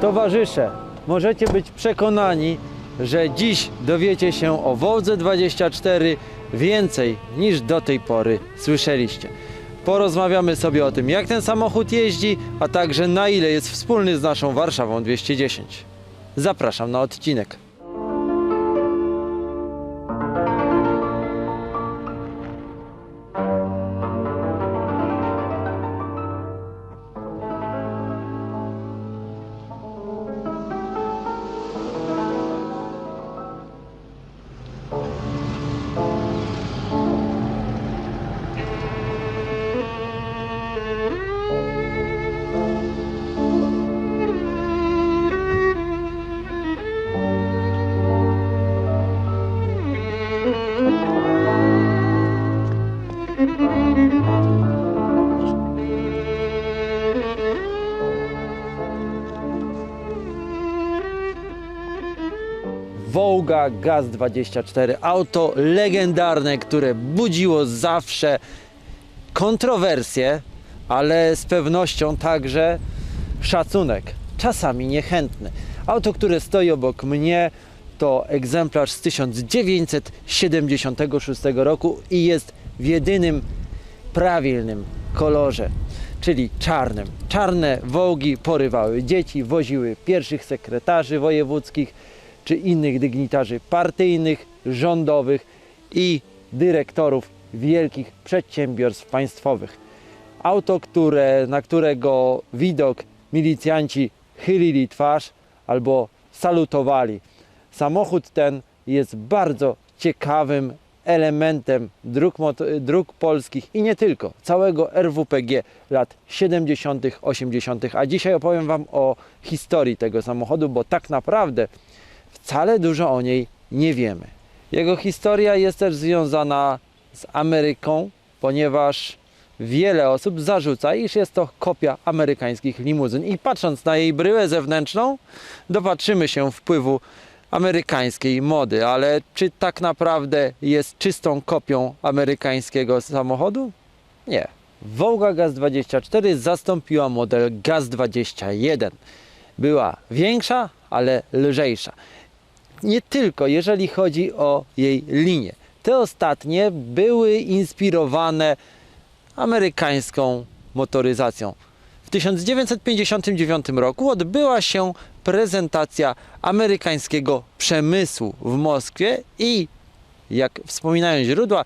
Towarzysze, możecie być przekonani, że dziś dowiecie się o Wołdze 24 więcej niż do tej pory słyszeliście. Porozmawiamy sobie o tym, jak ten samochód jeździ, a także na ile jest wspólny z naszą Warszawą 210. Zapraszam na odcinek. Wołga Gaz24. Auto legendarne, które budziło zawsze kontrowersje, ale z pewnością także szacunek, czasami niechętny. Auto, które stoi obok mnie, to egzemplarz z 1976 roku i jest w jedynym prawilnym kolorze, czyli czarnym. Czarne wołgi porywały dzieci, woziły pierwszych sekretarzy wojewódzkich czy innych dygnitarzy partyjnych, rządowych i dyrektorów wielkich przedsiębiorstw państwowych. Auto, które, na którego widok milicjanci chylili twarz albo salutowali. Samochód ten jest bardzo ciekawym elementem dróg, dróg polskich i nie tylko, całego RWPG lat 70., 80., a dzisiaj opowiem Wam o historii tego samochodu, bo tak naprawdę wcale dużo o niej nie wiemy. Jego historia jest też związana z Ameryką, ponieważ wiele osób zarzuca, iż jest to kopia amerykańskich limuzyn. I patrząc na jej bryłę zewnętrzną, dopatrzymy się wpływu amerykańskiej mody. Ale czy tak naprawdę jest czystą kopią amerykańskiego samochodu? Nie. Wołga Gaz24 zastąpiła model Gaz21. Była większa, ale lżejsza nie tylko jeżeli chodzi o jej linię. Te ostatnie były inspirowane amerykańską motoryzacją. W 1959 roku odbyła się prezentacja amerykańskiego przemysłu w Moskwie i jak wspominają źródła,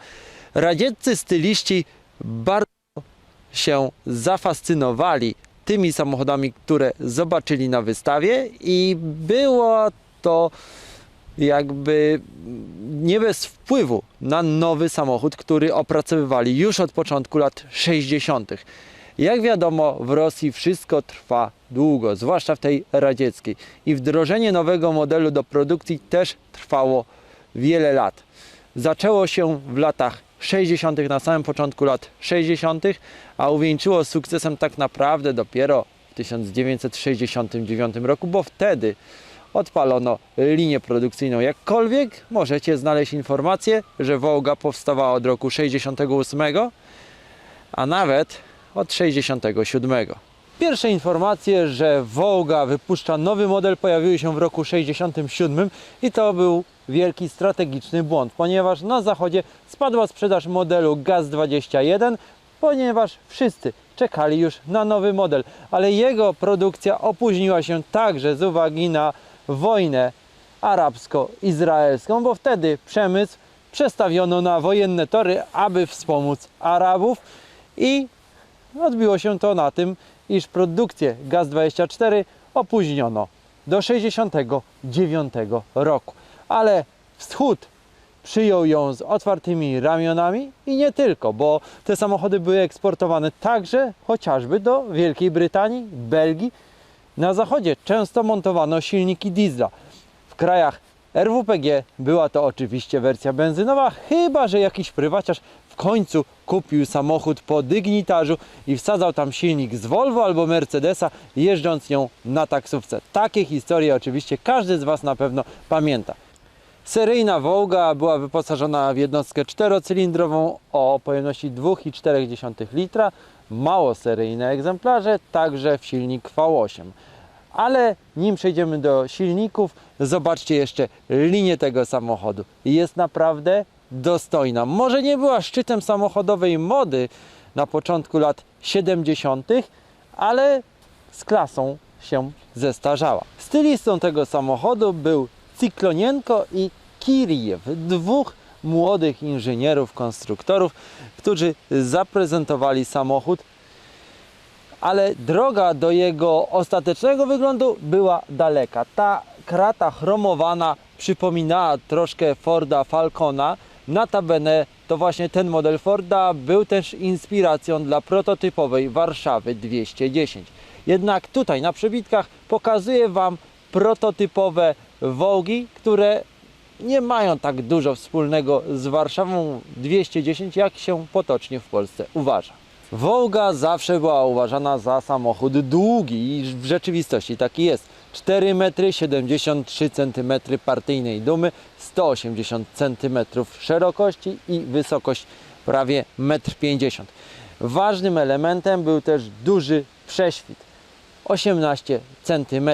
radzieccy styliści bardzo się zafascynowali tymi samochodami, które zobaczyli na wystawie i było to jakby nie bez wpływu na nowy samochód, który opracowywali już od początku lat 60. Jak wiadomo, w Rosji wszystko trwa długo, zwłaszcza w tej radzieckiej. I wdrożenie nowego modelu do produkcji też trwało wiele lat. Zaczęło się w latach 60., na samym początku lat 60., a uwieńczyło sukcesem tak naprawdę dopiero w 1969 roku, bo wtedy odpalono linię produkcyjną. Jakkolwiek możecie znaleźć informację, że Wołga powstawała od roku 68, a nawet od 67. Pierwsze informacje, że Wołga wypuszcza nowy model pojawiły się w roku 67 i to był wielki strategiczny błąd, ponieważ na zachodzie spadła sprzedaż modelu GAZ-21, ponieważ wszyscy czekali już na nowy model, ale jego produkcja opóźniła się także z uwagi na wojnę arabsko-izraelską, bo wtedy przemysł przestawiono na wojenne tory, aby wspomóc Arabów i odbiło się to na tym, iż produkcję GAZ-24 opóźniono do 69 roku. Ale wschód przyjął ją z otwartymi ramionami i nie tylko, bo te samochody były eksportowane także chociażby do Wielkiej Brytanii, Belgii. Na zachodzie często montowano silniki diesla. W krajach RWPG była to oczywiście wersja benzynowa, chyba że jakiś prywaciarz w końcu kupił samochód po dygnitarzu i wsadzał tam silnik z Volvo albo Mercedesa, jeżdżąc nią na taksówce. Takie historie oczywiście każdy z Was na pewno pamięta. Seryjna Wołga była wyposażona w jednostkę czterocylindrową o pojemności 2,4 litra. Mało seryjne egzemplarze, także w silnik V8. Ale nim przejdziemy do silników, zobaczcie jeszcze linię tego samochodu. Jest naprawdę dostojna. Może nie była szczytem samochodowej mody na początku lat 70., ale z klasą się zestarzała. Stylistą tego samochodu był Cyklonienko i Kirijew, dwóch młodych inżynierów, konstruktorów, którzy zaprezentowali samochód ale droga do jego ostatecznego wyglądu była daleka. Ta krata chromowana przypominała troszkę Forda Falcona. Notabene to właśnie ten model Forda był też inspiracją dla prototypowej Warszawy 210. Jednak tutaj na przebitkach pokazuję Wam prototypowe Wołgi, które nie mają tak dużo wspólnego z Warszawą 210, jak się potocznie w Polsce uważa. Wołga zawsze była uważana za samochód długi i w rzeczywistości taki jest. 4 metry 73 cm partyjnej dumy, 180 cm szerokości i wysokość prawie 1,50 m. Ważnym elementem był też duży prześwit 18 cm.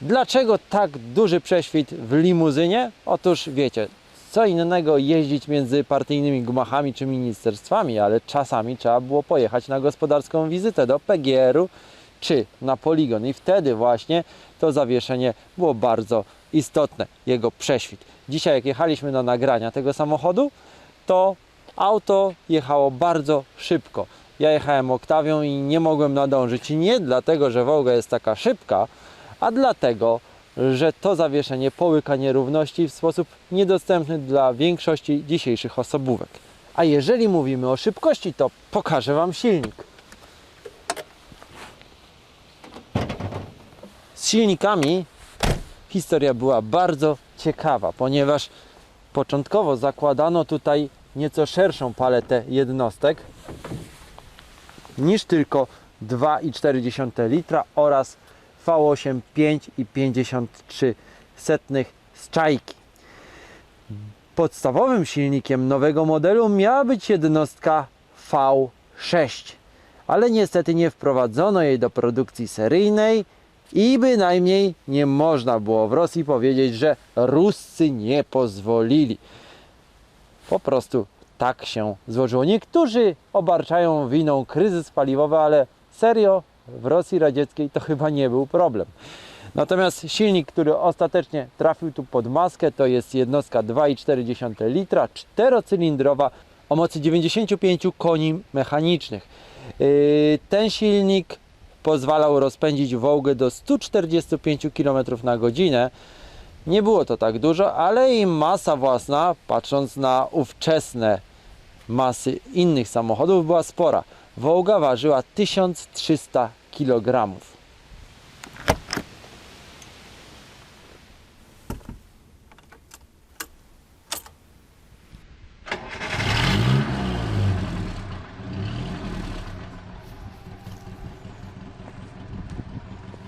Dlaczego tak duży prześwit w limuzynie? Otóż wiecie, co innego jeździć między partyjnymi gmachami czy ministerstwami, ale czasami trzeba było pojechać na gospodarską wizytę do PGR-u czy na poligon i wtedy właśnie to zawieszenie było bardzo istotne, jego prześwit. Dzisiaj jak jechaliśmy na nagrania tego samochodu, to auto jechało bardzo szybko. Ja jechałem Oktawią i nie mogłem nadążyć. I nie dlatego, że Wołga jest taka szybka, a dlatego, że to zawieszenie połyka nierówności w sposób niedostępny dla większości dzisiejszych osobówek. A jeżeli mówimy o szybkości, to pokażę Wam silnik. Z silnikami historia była bardzo ciekawa, ponieważ początkowo zakładano tutaj nieco szerszą paletę jednostek niż tylko 2,4 litra oraz V8 5,53 z czajki. Podstawowym silnikiem nowego modelu miała być jednostka V6, ale niestety nie wprowadzono jej do produkcji seryjnej i bynajmniej nie można było w Rosji powiedzieć, że Ruscy nie pozwolili. Po prostu tak się złożyło. Niektórzy obarczają winą kryzys paliwowy, ale serio w Rosji Radzieckiej to chyba nie był problem. Natomiast silnik, który ostatecznie trafił tu pod maskę, to jest jednostka 2,4 litra, czterocylindrowa o mocy 95 koni mechanicznych. Yy, Ten silnik pozwalał rozpędzić Wołgę do 145 km na godzinę. Nie było to tak dużo, ale i masa własna, patrząc na ówczesne masy innych samochodów, była spora. Wołga ważyła 1300 kg.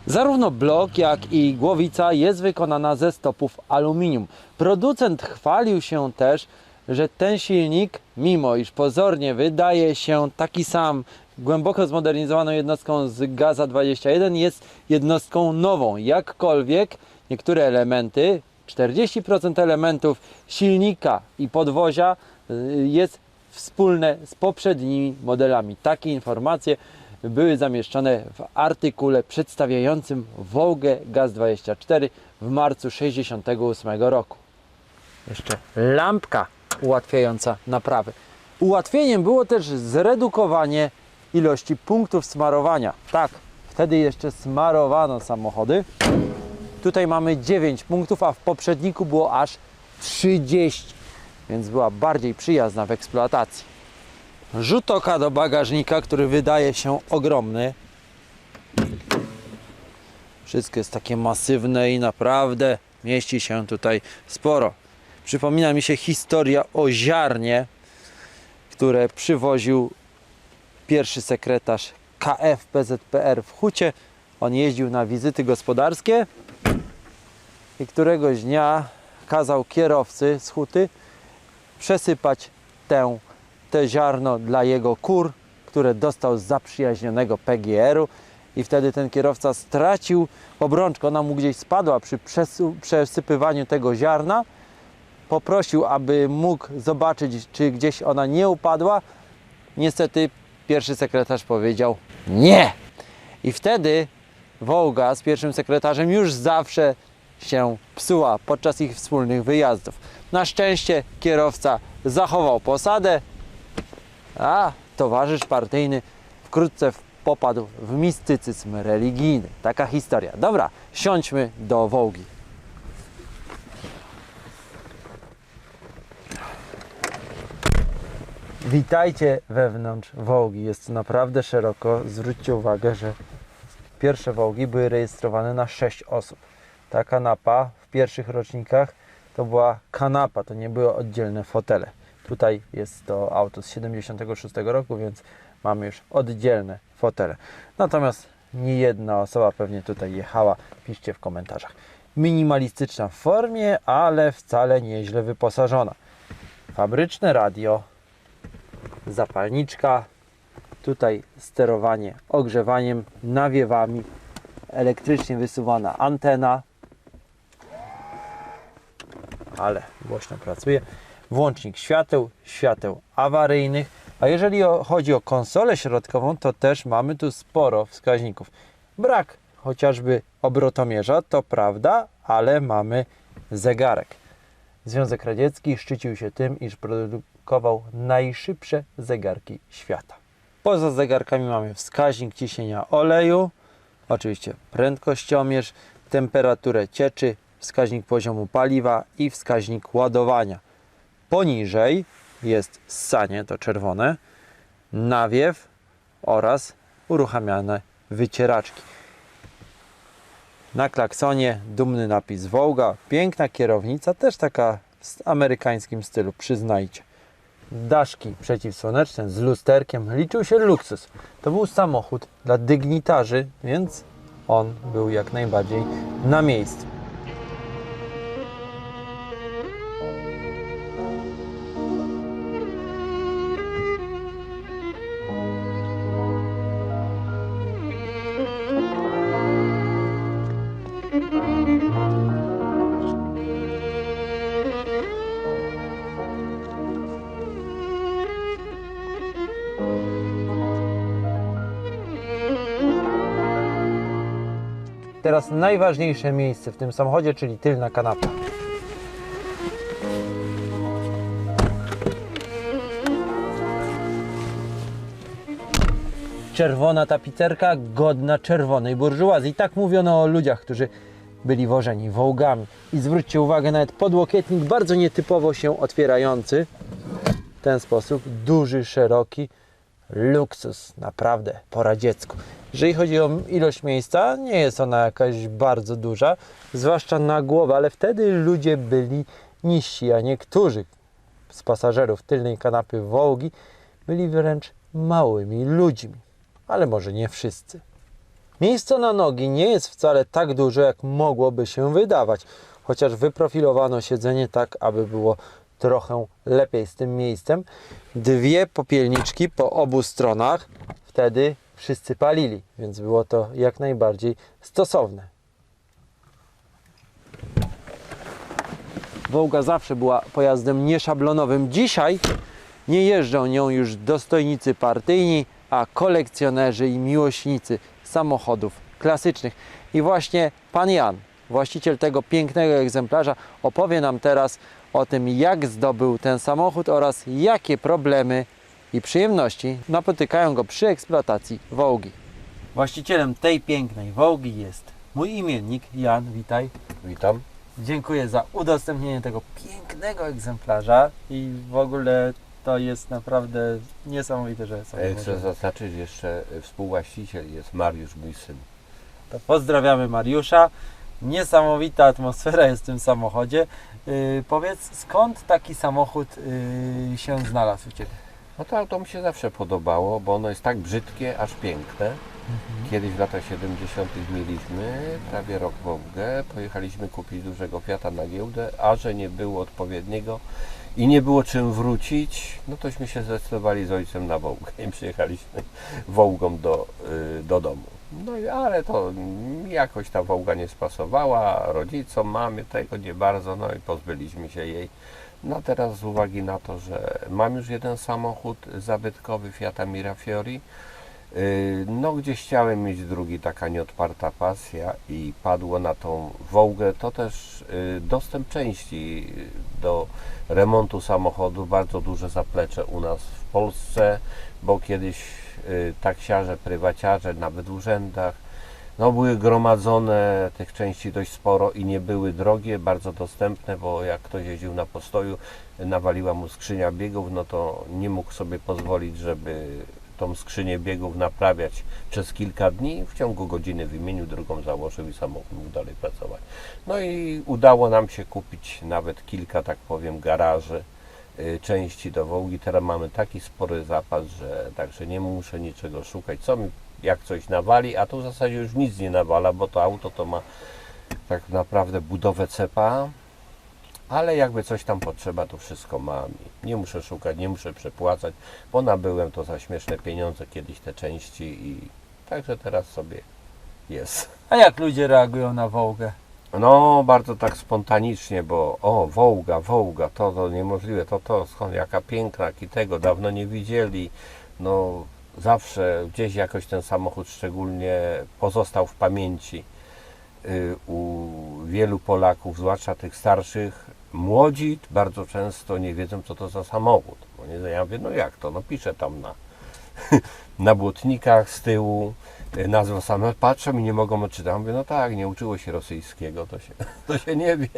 Zarówno blok, jak i głowica jest wykonana ze stopów aluminium. Producent chwalił się też, że ten silnik, mimo iż pozornie wydaje się taki sam, głęboko zmodernizowaną jednostką z Gaza 21, jest jednostką nową. Jakkolwiek niektóre elementy, 40% elementów silnika i podwozia y, jest wspólne z poprzednimi modelami. Takie informacje były zamieszczone w artykule przedstawiającym Wołgę Gaz-24 w marcu 68 roku. Jeszcze lampka ułatwiająca naprawy. Ułatwieniem było też zredukowanie ilości punktów smarowania. Tak, wtedy jeszcze smarowano samochody. Tutaj mamy 9 punktów, a w poprzedniku było aż 30, więc była bardziej przyjazna w eksploatacji. Rzut oka do bagażnika, który wydaje się ogromny. Wszystko jest takie masywne i naprawdę mieści się tutaj sporo. Przypomina mi się historia o ziarnie, które przywoził pierwszy sekretarz KF PZPR w Hucie. On jeździł na wizyty gospodarskie i któregoś dnia kazał kierowcy z Huty przesypać tę, te ziarno dla jego kur, które dostał z zaprzyjaźnionego PGR-u i wtedy ten kierowca stracił obrączkę, ona mu gdzieś spadła przy przesypywaniu tego ziarna. Poprosił, aby mógł zobaczyć, czy gdzieś ona nie upadła. Niestety pierwszy sekretarz powiedział nie. I wtedy Wołga z pierwszym sekretarzem już zawsze się psuła podczas ich wspólnych wyjazdów. Na szczęście kierowca zachował posadę, a towarzysz partyjny wkrótce popadł w mistycyzm religijny. Taka historia. Dobra, siądźmy do Wołgi. Witajcie wewnątrz Wołgi. Jest naprawdę szeroko. Zwróćcie uwagę, że pierwsze Wołgi były rejestrowane na 6 osób. Ta kanapa w pierwszych rocznikach to była kanapa, to nie były oddzielne fotele. Tutaj jest to auto z 76 roku, więc mamy już oddzielne fotele. Natomiast nie jedna osoba pewnie tutaj jechała. Piszcie w komentarzach. Minimalistyczna w formie, ale wcale nieźle wyposażona. Fabryczne radio, zapalniczka, tutaj sterowanie ogrzewaniem, nawiewami, elektrycznie wysuwana antena, ale głośno pracuje, włącznik świateł, świateł awaryjnych, a jeżeli chodzi o konsolę środkową, to też mamy tu sporo wskaźników. Brak chociażby obrotomierza, to prawda, ale mamy zegarek. Związek Radziecki szczycił się tym, iż produkował najszybsze zegarki świata. Poza zegarkami mamy wskaźnik ciśnienia oleju, oczywiście prędkościomierz, temperaturę cieczy, wskaźnik poziomu paliwa i wskaźnik ładowania. Poniżej jest ssanie, to czerwone, nawiew oraz uruchamiane wycieraczki. Na klaksonie dumny napis Wołga, piękna kierownica, też taka w amerykańskim stylu, przyznajcie. Daszki przeciwsłoneczne z lusterkiem, liczył się luksus. To był samochód dla dygnitarzy, więc on był jak najbardziej na miejscu. Teraz najważniejsze miejsce w tym samochodzie, czyli tylna kanapa. Czerwona tapicerka, godna czerwonej burżuazji. Tak mówiono o ludziach, którzy byli wożeni wołgami. I zwróćcie uwagę, nawet podłokietnik bardzo nietypowo się otwierający. W ten sposób duży, szeroki, luksus, naprawdę po radziecku. Jeżeli chodzi o ilość miejsca, nie jest ona jakaś bardzo duża, zwłaszcza na głowę, ale wtedy ludzie byli niżsi, a niektórzy z pasażerów tylnej kanapy Wołgi byli wręcz małymi ludźmi, ale może nie wszyscy. Miejsce na nogi nie jest wcale tak duże, jak mogłoby się wydawać, chociaż wyprofilowano siedzenie tak, aby było trochę lepiej z tym miejscem. Dwie popielniczki po obu stronach, wtedy wszyscy palili, więc było to jak najbardziej stosowne. Wołga zawsze była pojazdem nieszablonowym. Dzisiaj nie jeżdżą nią już dostojnicy partyjni, a kolekcjonerzy i miłośnicy samochodów klasycznych. I właśnie pan Jan, właściciel tego pięknego egzemplarza, opowie nam teraz o tym, jak zdobył ten samochód oraz jakie problemy i przyjemności napotykają go przy eksploatacji Wołgi. Właścicielem tej pięknej Wołgi jest mój imiennik Jan, witaj. Witam. Dziękuję za udostępnienie tego pięknego egzemplarza i w ogóle to jest naprawdę niesamowite, że sobie E, Chcę możemy. zaznaczyć jeszcze, e, współwłaściciel jest Mariusz, mój syn. To pozdrawiamy Mariusza. Niesamowita atmosfera jest w tym samochodzie. Yy, powiedz, skąd taki samochód yy, się znalazł u Ciebie? No to auto mi się zawsze podobało, bo ono jest tak brzydkie, aż piękne. Kiedyś w latach 70. mieliśmy prawie rok Wołgę. Pojechaliśmy kupić dużego Fiata na giełdę, a że nie było odpowiedniego i nie było czym wrócić, no tośmy się zdecydowali z ojcem na Wołgę i przyjechaliśmy Wołgą do, y, do domu. No i ale to jakoś ta Wołga nie spasowała, rodzicom, mamie tego nie bardzo, no i pozbyliśmy się jej. No teraz z uwagi na to, że mam już jeden samochód zabytkowy Fiata Mirafiori, yy, no gdzieś chciałem mieć drugi, taka nieodparta pasja i padło na tą Wołgę, to też yy, dostęp części do remontu samochodu, bardzo duże zaplecze u nas w Polsce, bo kiedyś y, taksiarze, prywaciarze, nawet w urzędach, no były gromadzone tych części dość sporo i nie były drogie, bardzo dostępne, bo jak ktoś jeździł na postoju, nawaliła mu skrzynia biegów, no to nie mógł sobie pozwolić, żeby tą skrzynię biegów naprawiać przez kilka dni. W ciągu godziny wymienił, drugą założył i samochód mógł dalej pracować. No i udało nam się kupić nawet kilka, tak powiem, garaży y, części do Wołgi. Teraz mamy taki spory zapas, że także nie muszę niczego szukać. Co mi, jak coś nawali, a tu w zasadzie już nic nie nawala, bo to auto to ma tak naprawdę budowę cepa, ale jakby coś tam potrzeba, to wszystko mam. Nie muszę szukać, nie muszę przepłacać, bo nabyłem to za śmieszne pieniądze kiedyś te części i także teraz sobie jest. A jak ludzie reagują na Wołgę? No, bardzo tak spontanicznie, bo o, Wołga, Wołga, to, to niemożliwe, to, to, skąd, jaka piękna, jaki tego, dawno nie widzieli. No, zawsze gdzieś jakoś ten samochód szczególnie pozostał w pamięci y, u wielu Polaków, zwłaszcza tych starszych. Młodzi bardzo często nie wiedzą, co to za samochód. Bo nie, ja mówię, no jak to, no piszę tam na, na błotnikach z tyłu y, nazwę samego, patrzą i nie mogą odczytać. Mówię, no tak, nie uczyło się rosyjskiego, to się, to się nie wie.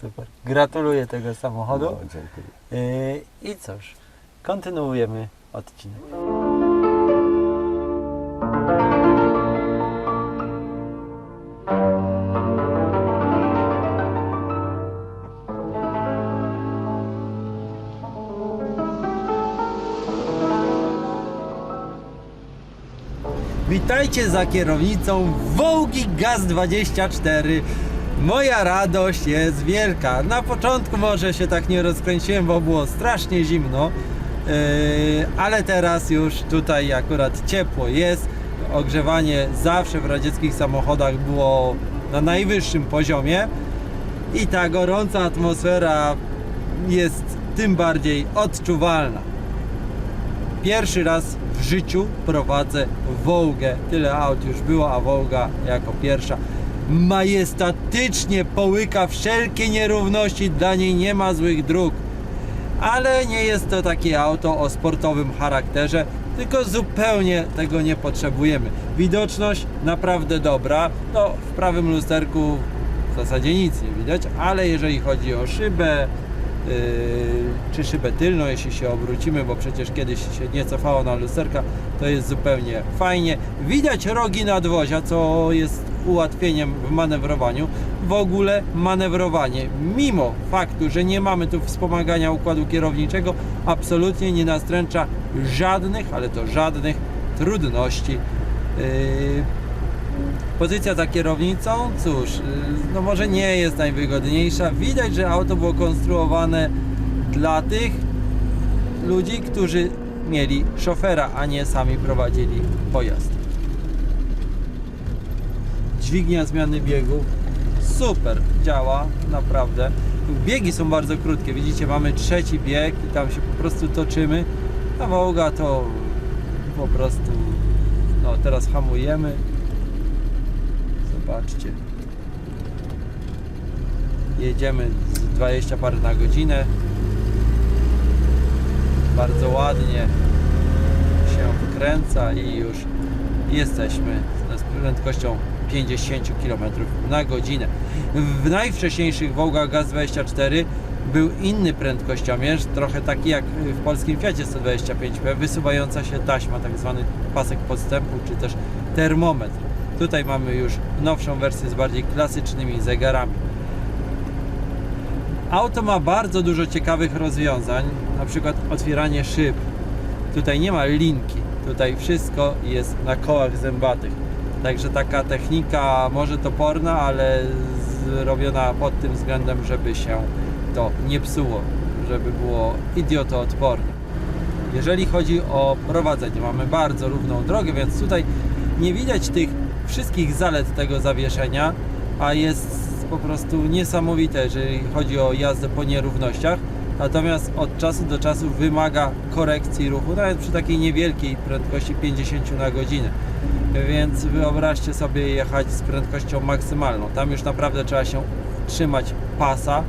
Super. Gratuluję tego samochodu. No, dziękuję. Yy, I cóż, kontynuujemy odcinek. Witajcie za kierownicą Wołgi Gaz24. Moja radość jest wielka. Na początku może się tak nie rozkręciłem, bo było strasznie zimno, yy, ale teraz już tutaj akurat ciepło jest. Ogrzewanie zawsze w radzieckich samochodach było na najwyższym poziomie i ta gorąca atmosfera jest tym bardziej odczuwalna. Pierwszy raz życiu prowadzę Wołgę. Tyle aut już było, a Wołga jako pierwsza majestatycznie połyka wszelkie nierówności, dla niej nie ma złych dróg. Ale nie jest to takie auto o sportowym charakterze, tylko zupełnie tego nie potrzebujemy. Widoczność naprawdę dobra. No, w prawym lusterku w zasadzie nic nie widać, ale jeżeli chodzi o szybę, czy szybę tylną, jeśli się obrócimy, bo przecież kiedyś się nie cofało na lusterka, to jest zupełnie fajnie. Widać rogi nadwozia, co jest ułatwieniem w manewrowaniu. W ogóle manewrowanie, mimo faktu, że nie mamy tu wspomagania układu kierowniczego, absolutnie nie nastręcza żadnych, ale to żadnych trudności. Yy, Pozycja za kierownicą, cóż, yy, no może nie jest najwygodniejsza. Widać, że auto było konstruowane dla tych ludzi, którzy mieli szofera, a nie sami prowadzili pojazd. Dźwignia zmiany biegów super działa, naprawdę. Biegi są bardzo krótkie, widzicie, mamy trzeci bieg i tam się po prostu toczymy. A Wołga to po prostu, no teraz hamujemy. Zobaczcie. Jedziemy z 20 parę na godzinę. Bardzo ładnie się wkręca i już jesteśmy z prędkością 50 km na godzinę. W najwcześniejszych Wołgach Gaz24 był inny prędkościomierz, trochę taki jak w polskim Fiacie 125P, wysuwająca się taśma, tak zwany pasek podstępu, czy też termometr. Tutaj mamy już nowszą wersję z bardziej klasycznymi zegarami. Auto ma bardzo dużo ciekawych rozwiązań, na przykład otwieranie szyb. Tutaj nie ma linki, tutaj wszystko jest na kołach zębatych. Także taka technika może toporna, ale zrobiona pod tym względem, żeby się to nie psuło, żeby było idiotoodporne. Jeżeli chodzi o prowadzenie, mamy bardzo równą drogę, więc tutaj nie widać tych wszystkich zalet tego zawieszenia, a jest po prostu niesamowite, jeżeli chodzi o jazdę po nierównościach. Natomiast od czasu do czasu wymaga korekcji ruchu, nawet przy takiej niewielkiej prędkości 50 na godzinę. Więc wyobraźcie sobie jechać z prędkością maksymalną. Tam już naprawdę trzeba się trzymać pasa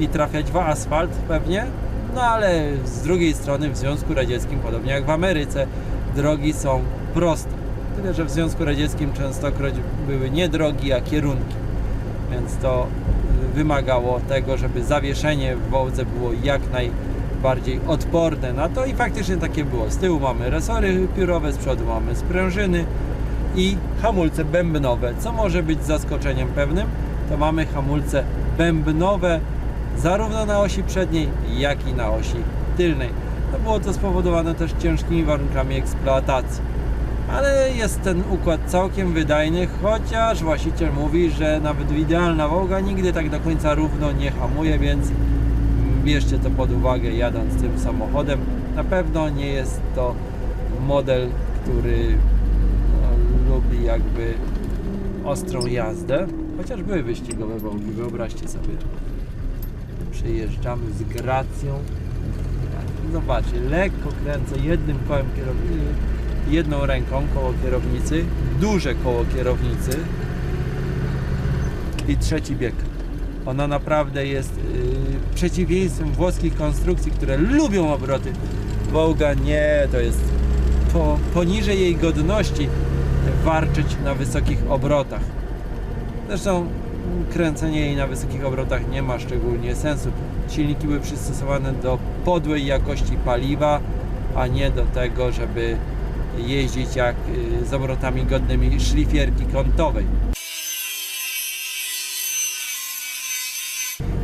i trafiać w asfalt pewnie. No ale z drugiej strony w Związku Radzieckim, podobnie jak w Ameryce, drogi są proste. Tyle, że w Związku Radzieckim częstokroć były nie drogi, a kierunki. Więc to y, wymagało tego, żeby zawieszenie w Wołdze było jak najbardziej odporne na to i faktycznie takie było. Z tyłu mamy resory piórowe, z przodu mamy sprężyny i hamulce bębnowe. Co może być zaskoczeniem pewnym, to mamy hamulce bębnowe zarówno na osi przedniej, jak i na osi tylnej. No było to spowodowane też ciężkimi warunkami eksploatacji. Ale jest ten układ całkiem wydajny, chociaż właściciel mówi, że nawet idealna Wołga nigdy tak do końca równo nie hamuje, więc bierzcie to pod uwagę jadąc tym samochodem. Na pewno nie jest to model, który no, lubi jakby ostrą jazdę, chociaż były wyścigowe Wołgi, wyobraźcie sobie. Przejeżdżamy z gracją. Zobaczcie, lekko kręcę jednym kołem kierownicy, jedną ręką koło kierownicy, duże koło kierownicy i trzeci bieg. Ona naprawdę jest yy, przeciwieństwem włoskich konstrukcji, które lubią obroty. Wołga nie, to jest po, poniżej jej godności warczyć na wysokich obrotach. Zresztą kręcenie jej na wysokich obrotach nie ma szczególnie sensu. Silniki były przystosowane do podłej jakości paliwa, a nie do tego, żeby jeździć jak y, z obrotami godnymi szlifierki kątowej.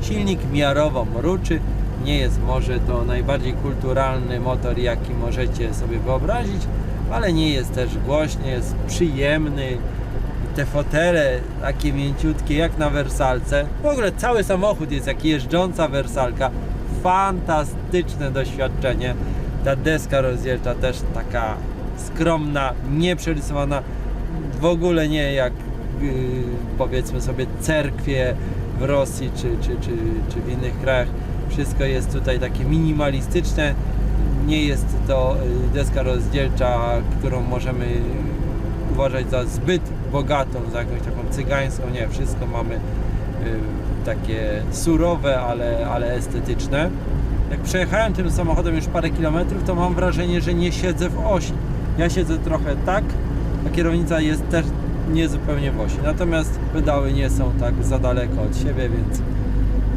Silnik miarowo mruczy, nie jest może to najbardziej kulturalny motor, jaki możecie sobie wyobrazić, ale nie jest też głośny, jest przyjemny. Te fotele takie mięciutkie jak na wersalce. W ogóle cały samochód jest jak jeżdżąca wersalka. Fantastyczne doświadczenie. Ta deska rozdzielcza też taka skromna, nieprzerysowana. W ogóle nie jak yy, powiedzmy sobie cerkwie w Rosji czy, czy, czy, czy w innych krajach. Wszystko jest tutaj takie minimalistyczne. Nie jest to y, deska rozdzielcza, którą możemy uważać za zbyt bogatą, za jakąś taką cygańską. Nie, wszystko mamy y, takie surowe, ale, ale estetyczne. Jak przejechałem tym samochodem już parę kilometrów, to mam wrażenie, że nie siedzę w osi. Ja siedzę trochę tak, a kierownica jest też niezupełnie w osi. Natomiast pedały nie są tak za daleko od siebie, więc,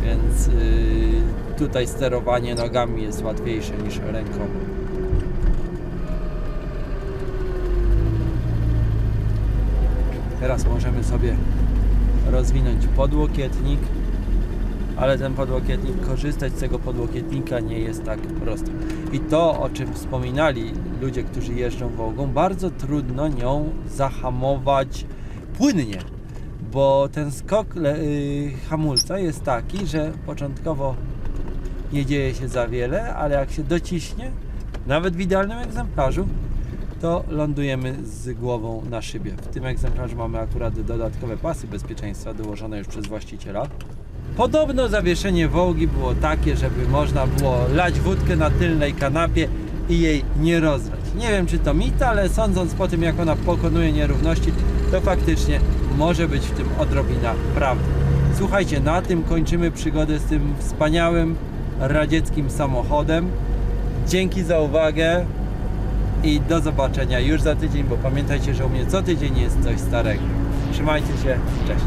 więc yy, tutaj sterowanie nogami jest łatwiejsze niż ręką. Teraz możemy sobie rozwinąć podłokietnik, ale ten podłokietnik, korzystać z tego podłokietnika nie jest tak prosto. I to, o czym wspominali ludzie, którzy jeżdżą Wołgą, bardzo trudno nią zahamować płynnie, bo ten skok y, hamulca jest taki, że początkowo nie dzieje się za wiele, ale jak się dociśnie, nawet w idealnym egzemplarzu, to lądujemy z głową na szybie. W tym egzemplarzu mamy akurat dodatkowe pasy bezpieczeństwa dołożone już przez właściciela. Podobno zawieszenie Wołgi było takie, żeby można było lać wódkę na tylnej kanapie i jej nie rozlać. Nie wiem czy to mit, ale sądząc po tym jak ona pokonuje nierówności, to faktycznie może być w tym odrobina prawdy. Słuchajcie, na tym kończymy przygodę z tym wspaniałym radzieckim samochodem. Dzięki za uwagę i do zobaczenia już za tydzień, bo pamiętajcie, że u mnie co tydzień jest coś starego. Trzymajcie się, cześć.